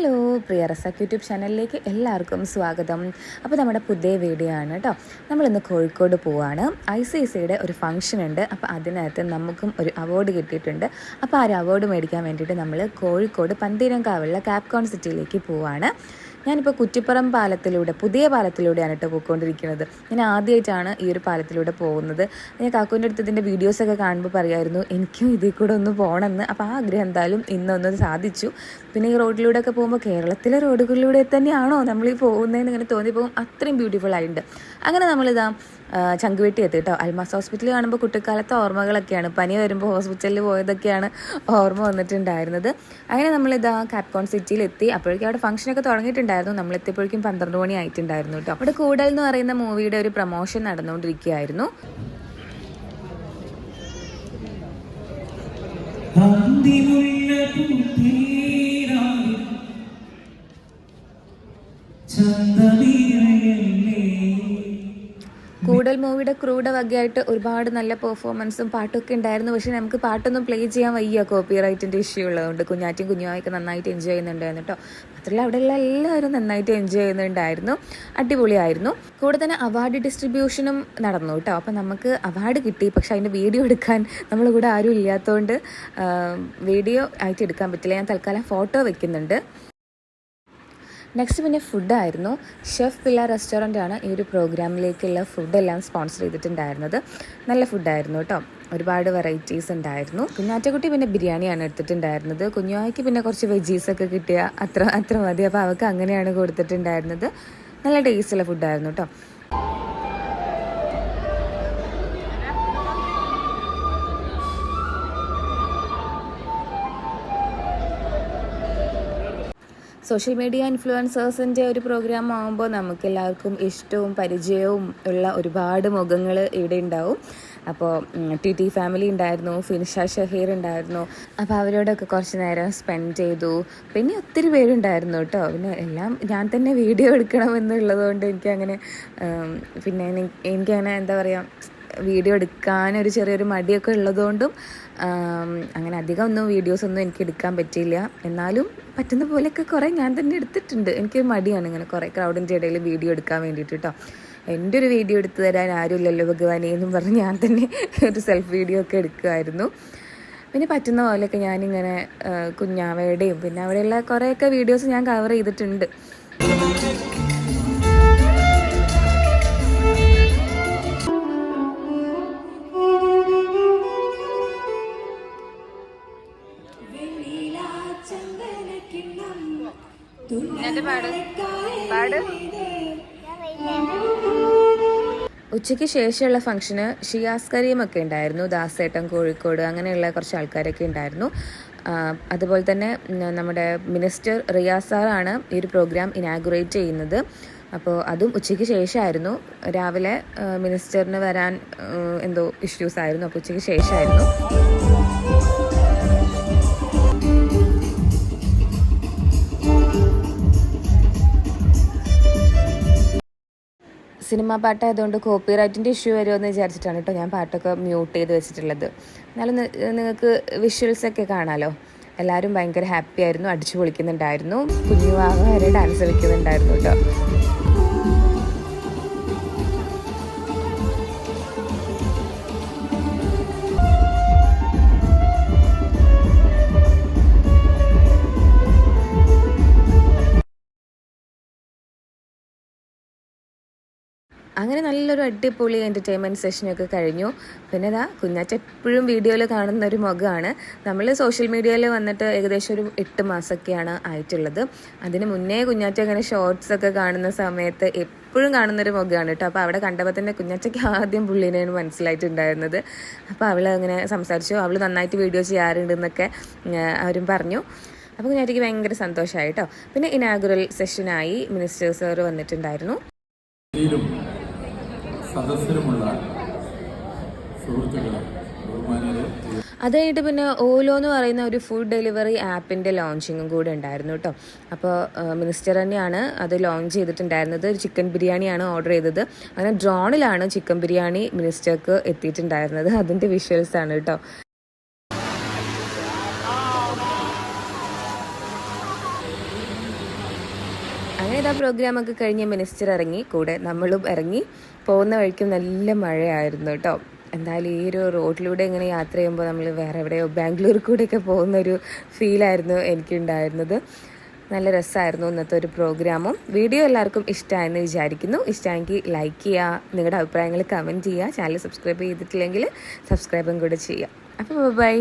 Hello പ്രിയ Razak YouTube ചാനലിലേക്ക് എല്ലാവർക്കും സ്വാഗതം. അപ്പോൾ നമ്മുടെ പുതിയ വീഡിയോ ആണ് കേട്ടോ നമ്മളിന്ന് കോഴിക്കോട് പോവാണ്. ഐ സി സിയുടെ ഒരു ഫംഗ്ഷൻ ഉണ്ട്. അപ്പോൾ അതിനകത്ത് നമുക്കും ഒരു അവാർഡ് കിട്ടിയിട്ടുണ്ട്. അപ്പോൾ ആ ഒരു അവാർഡ് മേടിക്കാൻ വേണ്ടിയിട്ട് നമ്മൾ കോഴിക്കോട് പന്തീരങ്കാവുള്ള കാപ്കോൺ സിറ്റിയിലേക്ക് പോവാണ്. ഞാനിപ്പോൾ കുറ്റിപ്പുറം പാലത്തിലൂടെ പുതിയ പാലത്തിലൂടെയാണ് കേട്ടോ പോയിക്കൊണ്ടിരിക്കുന്നത്. ഞാൻ ആദ്യമായിട്ടാണ് ഈ ഒരു പാലത്തിലൂടെ പോകുന്നത്. ഞാൻ കാക്കുവിന്റെ അടുത്ത് ഇതിന്റെ വീഡിയോസൊക്കെ കാണുമ്പോൾ പറയായിരുന്നു എനിക്കും ഇതിൽ കൂടെ ഒന്ന് പോകണമെന്ന് അപ്പോൾ ആ ആഗ്രഹം എന്തായാലും ഇന്നൊന്ന് സാധിച്ചു. പിന്നെ ഈ റോഡിലൂടെ ഒക്കെ പോകുമ്പോൾ കേരളത്തിലെ റോഡുകളിലൂടെ തന്നെയാണോ നമ്മൾ ഈ പോകുന്നതെന്ന് ഇങ്ങനെ തോന്നിപ്പോകും. അത്രയും ബ്യൂട്ടിഫുൾ ആയിട്ടുണ്ട് അങ്ങനെ നമ്മളിതാ ചങ്കുവെട്ടി എത്തി കേട്ടോ അൽമാസ് ഹോസ്പിറ്റൽ കാണുമ്പോൾ കുട്ടിക്കാലത്തെ ഓർമ്മകളൊക്കെയാണ്. പനി വരുമ്പോൾ ഹോസ്പിറ്റലിൽ പോയതൊക്കെയാണ് ഓർമ്മ വന്നിട്ടുണ്ടായിരുന്നത്. അങ്ങനെ നമ്മളിതാ കാപ്കോൺ സിറ്റിയിൽ എത്തി അപ്പോഴേക്കും അവിടെ ഫംഗ്ഷനൊക്കെ തുടങ്ങിയിട്ടുണ്ടായിരുന്നു. നമ്മൾ എത്തിയപ്പോഴേക്കും പന്ത്രണ്ട് മണി ആയിട്ടുണ്ടായിരുന്നു കേട്ടോ അവിടെ കൂടൽ എന്ന് പറയുന്ന മൂവിയുടെ ഒരു പ്രൊമോഷൻ നടന്നുകൊണ്ടിരിക്കുകയായിരുന്നു. ചന്തമീരയല്ലേ കൂടൽ മൂവിയുടെ ക്രൂടെ വകയായിട്ട് ഒരുപാട് നല്ല പെർഫോമൻസും പാട്ടൊക്കെ ഉണ്ടായിരുന്നു. പക്ഷെ നമുക്ക് പാട്ടൊന്നും പ്ലേ ചെയ്യാൻ വയ്യ. കോപ്പി റൈറ്റിന്റെ ഇഷ്യൂ ഉള്ളതുകൊണ്ട് കുഞ്ഞാറ്റും കുഞ്ഞുമായൊക്കെ നന്നായിട്ട് എൻജോയ് ചെയ്യുന്നുണ്ടായിരുന്നു കേട്ടോ മാത്രമല്ല അവിടെയുള്ള എല്ലാവരും നന്നായിട്ട് എൻജോയ് ചെയ്യുന്നുണ്ടായിരുന്നു. അടിപൊളിയായിരുന്നു. കൂടെ തന്നെ അവാർഡ് ഡിസ്ട്രിബ്യൂഷനും നടന്നു കേട്ടോ അപ്പം നമുക്ക് അവാർഡ് കിട്ടി. പക്ഷെ അതിന്റെ വീഡിയോ എടുക്കാൻ നമ്മൾ കൂടെ ആരും ഇല്ലാത്തതുകൊണ്ട് വീഡിയോ ആയിട്ട് എടുക്കാൻ പറ്റില്ല. ഞാൻ തൽക്കാലം ഫോട്ടോ വെക്കുന്നുണ്ട്. നെക്സ്റ്റ് പിന്നെ ഫുഡായിരുന്നു ഷെഫ് പിള്ള റെസ്റ്റോറന്റ് ആണ് ഈ ഒരു പ്രോഗ്രാമിലേക്കുള്ള ഫുഡെല്ലാം സ്പോൺസർ ചെയ്തിട്ടുണ്ടായിരുന്നത്. നല്ല ഫുഡായിരുന്നു കേട്ടോ. ഒരുപാട് വെറൈറ്റീസ് ഉണ്ടായിരുന്നു. കുഞ്ഞാറ്റക്കുട്ടി പിന്നെ ബിരിയാണിയാണ് എടുത്തിട്ടുണ്ടായിരുന്നത്. കുഞ്ഞുവായ്ക്ക് പിന്നെ കുറച്ച് വെജീസൊക്കെ കിട്ടിയ അത്ര അത്ര മതി. അപ്പോൾ അവൾക്ക് അങ്ങനെയാണ് കൊടുത്തിട്ടുണ്ടായിരുന്നത്. നല്ല ടേസ്റ്റുള്ള ഫുഡായിരുന്നു കേട്ടോ. സോഷ്യൽ മീഡിയ ഇൻഫ്ലുവൻസേഴ്സിന്റെ ഒരു പ്രോഗ്രാം ആകുമ്പോൾ നമുക്ക് എല്ലാവർക്കും ഇഷ്ടവും പരിചയവും ഉള്ള ഒരുപാട് മുഖങ്ങൾ ഇവിടെ ഉണ്ടാവും. അപ്പോൾ ടി ടി ഫാമിലി ഉണ്ടായിരുന്നു ഫിനിഷ ഷഹീർ ഉണ്ടായിരുന്നു. അപ്പോൾ അവരോടൊക്കെ കുറച്ച് നേരം സ്പെൻഡ് ചെയ്തു. പിന്നെ ഒത്തിരി പേരുണ്ടായിരുന്നു കേട്ടോ. പിന്നെ എല്ലാം ഞാൻ തന്നെ വീഡിയോ എടുക്കണം എന്നുള്ളതുകൊണ്ട് എനിക്കങ്ങനെ പിന്നെ എനി- എനിക്കങ്ങനെ എന്താ പറയുക വീഡിയോ എടുക്കാൻ ഒരു ചെറിയൊരു മടിയൊക്കെ ഉള്ളതുകൊണ്ടും അങ്ങനെ അധികം ഒന്നും വീഡിയോസ് ഒന്നും എനിക്ക് എടുക്കാൻ പറ്റിയില്ല. എന്നാലും പറ്റുന്ന പോലെയൊക്കെ കുറേ ഞാൻ തന്നെ എടുത്തിട്ടുണ്ട്. എനിക്ക് മടിയാണ് ഇങ്ങനെ കുറേ ക്രൗഡിന്റെ ഇടയിൽ വീഡിയോ എടുക്കാൻ വേണ്ടിയിട്ട് കേട്ടോ എന്റെ ഒരു വീഡിയോ എടുത്തു തരാൻ ആരുമില്ലല്ലോ ഭഗവാനെ എന്നും പറഞ്ഞ് ഞാൻ തന്നെ ഒരു സെൽഫ് വീഡിയോ ഒക്കെ എടുക്കുമായിരുന്നു പിന്നെ പറ്റുന്ന പോലെയൊക്കെ ഞാനിങ്ങനെ കുഞ്ഞാവയുടെയും പിന്നെ അവിടെയുള്ള കുറേയൊക്കെ വീഡിയോസ് ഞാൻ കവർ ചെയ്തിട്ടുണ്ട്. ഉച്ചയ്ക്ക് ശേഷമുള്ള ഫംഗ്ഷന് ഷിയാസ്കരിയും ഒക്കെ ഉണ്ടായിരുന്നു. ദാസേട്ടൻ കോഴിക്കോട് അങ്ങനെയുള്ള കുറച്ച് ആൾക്കാരൊക്കെ ഉണ്ടായിരുന്നു. അതുപോലെ തന്നെ നമ്മുടെ മിനിസ്റ്റർ റിയാസ് സാറാണ് ഈ ഒരു പ്രോഗ്രാം ഇനാഗുറേറ്റ് ചെയ്യുന്നത്. അപ്പോൾ അതും ഉച്ചയ്ക്ക് ശേഷമായിരുന്നു. രാവിലെ മിനിസ്റ്ററിന് വരാൻ എന്തോ ഇഷ്യൂസ് ആയിരുന്നു. അപ്പോൾ ഉച്ചയ്ക്ക് ശേഷമായിരുന്നു. സിനിമ പാട്ടായതുകൊണ്ട് കോപ്പി റൈറ്റിന്റെ ഇഷ്യൂ വരുമെന്ന് വിചാരിച്ചിട്ടാണ് കേട്ടോ ഞാൻ പാട്ടൊക്കെ മ്യൂട്ട് ചെയ്ത് വെച്ചിട്ടുള്ളത്. എന്നാലും നിങ്ങൾക്ക് വിഷ്വൽസ് ഒക്കെ കാണാമല്ലോ എല്ലാവരും ഭയങ്കര ഹാപ്പി ആയിരുന്നു അടിച്ചു പൊളിക്കുന്നുണ്ടായിരുന്നു. കുഞ്ഞുവാവ വരെ ഡാൻസ് കളിക്കുന്നുണ്ടായിരുന്നു കേട്ടോ. അങ്ങനെ നല്ലൊരു അടിപൊളി എന്റർടൈൻമെന്റ് സെഷനൊക്കെ കഴിഞ്ഞു. പിന്നെ ഇതാ കുഞ്ഞാറ്റ എപ്പോഴും വീഡിയോയിൽ കാണുന്ന ഒരു മുഖമാണ്. നമ്മൾ സോഷ്യൽ മീഡിയയിൽ വന്നിട്ട് ഏകദേശം ഒരു എട്ട് മാസമൊക്കെയാണ് ആയിട്ടുള്ളത്. അതിന് മുന്നേ കുഞ്ഞാറ്റ അങ്ങനെ ഷോർട്സ് ഒക്കെ കാണുന്ന സമയത്ത് എപ്പോഴും കാണുന്നൊരു മുഖമാണ് കേട്ടോ. അപ്പോൾ അവിടെ കണ്ടപ്പോൾ തന്നെ കുഞ്ഞാറ്റയ്ക്ക് ആദ്യം പുള്ളിനെയാണ് മനസ്സിലായിട്ടുണ്ടായിരുന്നത്. അപ്പോൾ അവൾ അങ്ങനെ സംസാരിച്ചു. അവൾ നന്നായിട്ട് വീഡിയോ ചെയ്യാറുണ്ടെന്നൊക്കെ അവരും പറഞ്ഞു. അപ്പോൾ കുഞ്ഞാറ്റയ്ക്ക് ഭയങ്കര സന്തോഷമായി കേട്ടോ. പിന്നെ ഇനാഗുറൽ സെഷനായി മിനിസ്റ്റർ സാർ വന്നിട്ടുണ്ടായിരുന്നു. യിലും സദസ്സിലുമുള്ള സുഹൃത്തുക്കളെ ബഹുമാനരെ അത് കഴിഞ്ഞിട്ട് പിന്നെ ഓലോ എന്ന് പറയുന്ന ഒരു ഫുഡ് ഡെലിവറി ആപ്പിന്റെ ലോഞ്ചിങ്ങും കൂടെ ഉണ്ടായിരുന്നു കേട്ടോ അപ്പോൾ മിനിസ്റ്റർ തന്നെയാണ് അത് ലോഞ്ച് ചെയ്തിട്ടുണ്ടായിരുന്നത്. ഒരു ചിക്കൻ ബിരിയാണിയാണ് ഓർഡർ ചെയ്തത്. അങ്ങനെ ഡ്രോണിലാണ് ചിക്കൻ ബിരിയാണി മിനിസ്റ്റർക്ക് എത്തിയിട്ടുണ്ടായിരുന്നത്. അതിന്റെ വിഷ്വൽസ് ആണ് കേട്ടോ അങ്ങനെ പ്രോഗ്രാമൊക്കെ കഴിഞ്ഞ് മിനിസ്റ്റർ ഇറങ്ങി കൂടെ നമ്മളും ഇറങ്ങി പോകുന്ന വഴിക്കും നല്ല മഴയായിരുന്നു കേട്ടോ എന്തായാലും ഈ ഒരു റോഡിലൂടെ ഇങ്ങനെ യാത്ര ചെയ്യുമ്പോൾ നമ്മൾ വേറെ എവിടെയോ ബാംഗ്ലൂർ കൂടെയൊക്കെ പോകുന്ന ഒരു ഫീലായിരുന്നു എനിക്കുണ്ടായിരുന്നത്. നല്ല രസമായിരുന്നു ഇന്നത്തെ ഒരു പ്രോഗ്രാമും വീഡിയോ എല്ലാവർക്കും ഇഷ്ടമായെന്ന് വിചാരിക്കുന്നു. ഇഷ്ടമെങ്കിൽ ലൈക്ക് ചെയ്യുക നിങ്ങളുടെ അഭിപ്രായങ്ങൾ കമന്റ് ചെയ്യുക ചാനൽ സബ്സ്ക്രൈബ് ചെയ്തിട്ടില്ലെങ്കിൽ സബ്സ്ക്രൈബും കൂടെ ചെയ്യുക അപ്പോൾ ബൈ